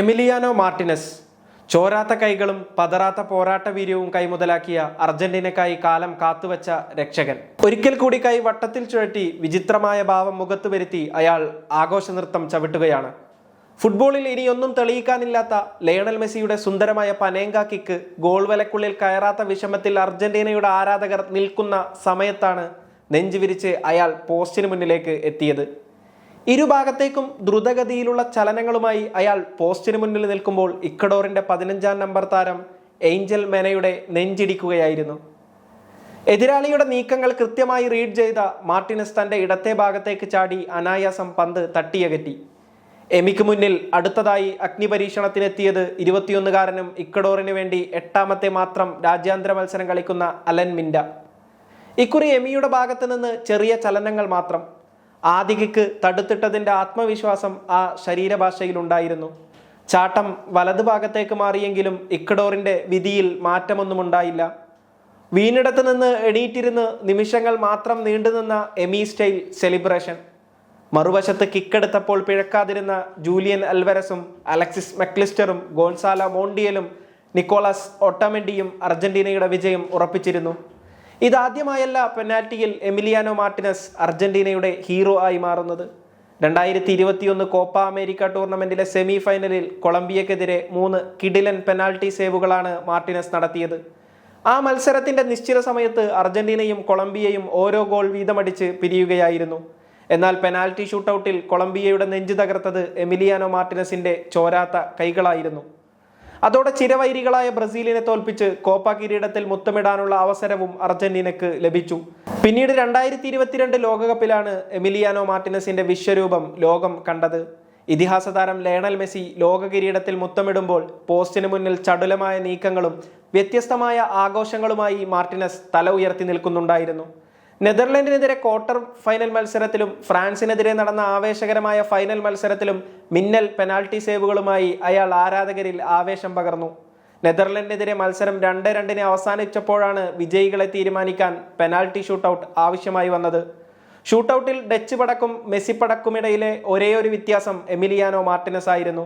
Emiliano Martinez ചോരാത്ത കൈകളും പതറാത്ത പോരാട്ട വീര്യവും കൈമുതലാക്കിയ അർജന്റീനക്കായി കാലം കാത്തുവച്ച രക്ഷകൻ. ഒരിക്കൽ കൂടി കൈ വട്ടത്തിൽ ചുഴറ്റി വിചിത്രമായ ഭാവം മുഖത്ത് വരുത്തി അയാൾ ആഘോഷ നൃത്തം ചവിട്ടുകയാണ്. ഫുട്ബോളിൽ ഇനിയൊന്നും തെളിയിക്കാനില്ലാത്ത ലയണൽ മെസ്സിയുടെ സുന്ദരമായ പനേങ്ക കിക്ക് ഗോൾ വലക്കുള്ളിൽ കയറാത്ത വിഷമത്തിൽ അർജന്റീനയുടെ ആരാധകർ നിൽക്കുന്ന സമയത്താണ് നെഞ്ചുവിരിച്ച് അയാൾ പോസ്റ്റിന് മുന്നിലേക്ക് എത്തിയത്. ഇരുഭാഗത്തേക്കും ദ്രുതഗതിയിലുള്ള ചലനങ്ങളുമായി അയാൾ പോസ്റ്റിന് മുന്നിൽ നിൽക്കുമ്പോൾ ഇക്കഡോറിന്റെ പതിനഞ്ചാം നമ്പർ താരം ഏഞ്ചൽ മെനയുടെ നെഞ്ചിടിക്കുകയായിരുന്നു. എതിരാളിയുടെ നീക്കങ്ങൾ കൃത്യമായി റീഡ് ചെയ്ത മാർട്ടിനസ് തന്റെ ഇടത്തെ ഭാഗത്തേക്ക് ചാടി അനായാസം പന്ത് തട്ടിയകറ്റി. എമിക്ക് മുന്നിൽ അടുത്തതായി അഗ്നിപരീക്ഷണത്തിനെത്തിയത് ഇരുപത്തിയൊന്നുകാരനും ഇക്കഡോറിന് വേണ്ടി എട്ടാമത്തെ മാത്രം രാജ്യാന്തര മത്സരം കളിക്കുന്ന അലൻ മിൻഡ. ഇക്കുറി എമിയുടെ ഭാഗത്ത് നിന്ന് ചെറിയ ചലനങ്ങൾ മാത്രം. ആദികയ്ക്ക് തടുത്തിട്ടതിന്റെ ആത്മവിശ്വാസം ആ ശരീരഭാഷയിലുണ്ടായിരുന്നു ചാട്ടം വലതു ഭാഗത്തേക്ക് മാറിയെങ്കിലും ഇക്കഡോറിന്റെ വിധിയിൽ മാറ്റമൊന്നും ഉണ്ടായില്ല. വീണിടത്ത് നിന്ന് എണീറ്റിരുന്ന് നിമിഷങ്ങൾ മാത്രം നീണ്ടുനിന്ന എമി സ്റ്റൈൽ സെലിബ്രേഷൻ. മറുവശത്ത് കിക്കെടുത്തപ്പോൾ പിഴക്കാതിരുന്ന ജൂലിയൻ അൽവരസും അലക്സിസ് മെക്ലിസ്റ്ററും ഗോൺസാല മോണ്ടിയലും നിക്കോളാസ് ഒട്ടമെൻഡിയും അർജന്റീനയുടെ വിജയം ഉറപ്പിച്ചിരുന്നു. ഇതാദ്യമായല്ല പെനാൽറ്റിയിൽ എമിലിയാനോ മാർട്ടിനസ് അർജന്റീനയുടെ ഹീറോ ആയി മാറുന്നത്. രണ്ടായിരത്തി ഇരുപത്തിയൊന്ന് കോപ്പ അമേരിക്ക ടൂർണമെന്റിലെ സെമി ഫൈനലിൽ കൊളംബിയക്കെതിരെ മൂന്ന് കിഡിലൻ പെനാൽറ്റി സേവുകളാണ് മാർട്ടിനസ് നടത്തിയത്. ആ മത്സരത്തിന്റെ നിശ്ചിത സമയത്ത് അർജന്റീനയും കൊളംബിയയും ഓരോ ഗോൾ വീതമടിച്ച് പിരിയുകയായിരുന്നു. എന്നാൽ പെനാൽറ്റി ഷൂട്ടൌട്ടിൽ കൊളംബിയയുടെ നെഞ്ചു തകർത്തത് എമിലിയാനോ മാർട്ടിനസിന്റെ ചോരാത്ത കൈകളായിരുന്നു. അതോടെ ചിരവൈരികളായ ബ്രസീലിനെ തോൽപ്പിച്ച് കോപ്പ കിരീടത്തിൽ മുത്തമിടാനുള്ള അവസരവും അർജന്റീനക്ക് ലഭിച്ചു. പിന്നീട് രണ്ടായിരത്തി ഇരുപത്തിരണ്ട് ലോകകപ്പിലാണ് എമിലിയാനോ മാർട്ടിനസിന്റെ വിശ്വരൂപം ലോകം കണ്ടത്. ഇതിഹാസ താരം ലയണൽ മെസ്സി ലോക കിരീടത്തിൽ മുത്തമിടുമ്പോൾ പോസ്റ്റിന് മുന്നിൽ ചടുലമായ നീക്കങ്ങളും വ്യത്യസ്തമായ ആഘോഷങ്ങളുമായി മാർട്ടിനസ് തല ഉയർത്തി നിൽക്കുന്നുണ്ടായിരുന്നു. നെതർലൻഡിനെതിരെ ക്വാർട്ടർ ഫൈനൽ മത്സരത്തിലും ഫ്രാൻസിനെതിരെ നടന്ന ആവേശകരമായ ഫൈനൽ മത്സരത്തിലും മിന്നൽ പെനാൽറ്റി സേവുകളുമായി അയാൾ ആരാധകരിൽ ആവേശം പകർന്നു. നെതർലൻഡിനെതിരെ മത്സരം രണ്ട് രണ്ടിന് അവസാനിച്ചപ്പോഴാണ് വിജയികളെ തീരുമാനിക്കാൻ പെനാൽറ്റി ഷൂട്ടൗട്ട് ആവശ്യമായി വന്നത്. ഷൂട്ടൌട്ടിൽ ഡച്ച് പടക്കും മെസ്സി പടക്കുമിടയിലെ ഒരേ ഒരു വ്യത്യാസം എമിലിയാനോ മാർട്ടിനസ് ആയിരുന്നു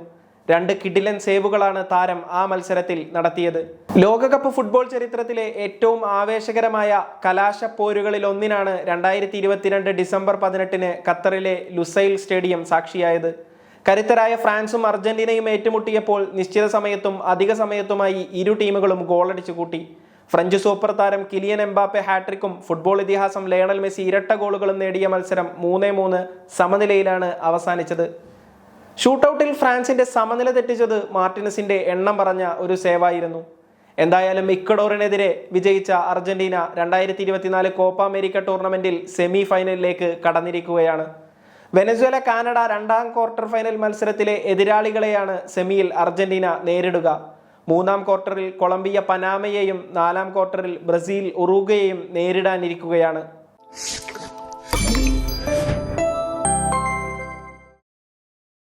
രണ്ട് കിഡിലൻ സേവുകളാണ് താരം ആ മത്സരത്തിൽ നടത്തിയത്. ലോകകപ്പ് ഫുട്ബോൾ ചരിത്രത്തിലെ ഏറ്റവും ആവേശകരമായ കലാശപ്പോരുകളിൽ ഒന്നിനാണ് രണ്ടായിരത്തി ഇരുപത്തിരണ്ട് ഡിസംബർ പതിനെട്ടിന് ഖത്തറിലെ ലുസൈൽ സ്റ്റേഡിയം സാക്ഷിയായത്. കരുത്തരായ ഫ്രാൻസും അർജന്റീനയും ഏറ്റുമുട്ടിയപ്പോൾ നിശ്ചിത സമയത്തും അധിക സമയത്തുമായി ഇരു ടീമുകളും ഗോളടിച്ചു കൂട്ടി. ഫ്രഞ്ച് സൂപ്പർ താരം കിലിയൻ എംബാപ്പെ ഹാട്രിക്കും ഫുട്ബോൾ ഇതിഹാസം ലയണൽ മെസ്സി ഇരട്ട ഗോളുകളും നേടിയ മത്സരം മൂന്നേ മൂന്ന് സമനിലയിലാണ് അവസാനിച്ചത്. ഷൂട്ടൌട്ടിൽ ഫ്രാൻസിന്റെ സമനില തെറ്റിച്ചത് മാർട്ടിനസിന്റെ എണ്ണം പറഞ്ഞ ഒരു സേവായിരുന്നു. എന്തായാലും ഇക്കഡോറിനെതിരെ വിജയിച്ച അർജന്റീന രണ്ടായിരത്തി ഇരുപത്തിനാല് കോപ്പ അമേരിക്ക ടൂർണമെന്റിൽ സെമി ഫൈനലിലേക്ക് കടന്നിരിക്കുകയാണ്. വെനസ്വേല കാനഡ രണ്ടാം ക്വാർട്ടർ ഫൈനൽ മത്സരത്തിലെ എതിരാളികളെയാണ് സെമിയിൽ അർജന്റീന നേരിടുക. മൂന്നാം ക്വാർട്ടറിൽ കൊളംബിയ പനാമയെയും നാലാം ക്വാർട്ടറിൽ ബ്രസീൽ ഉറുഗയെയും നേരിടാനിരിക്കുകയാണ്.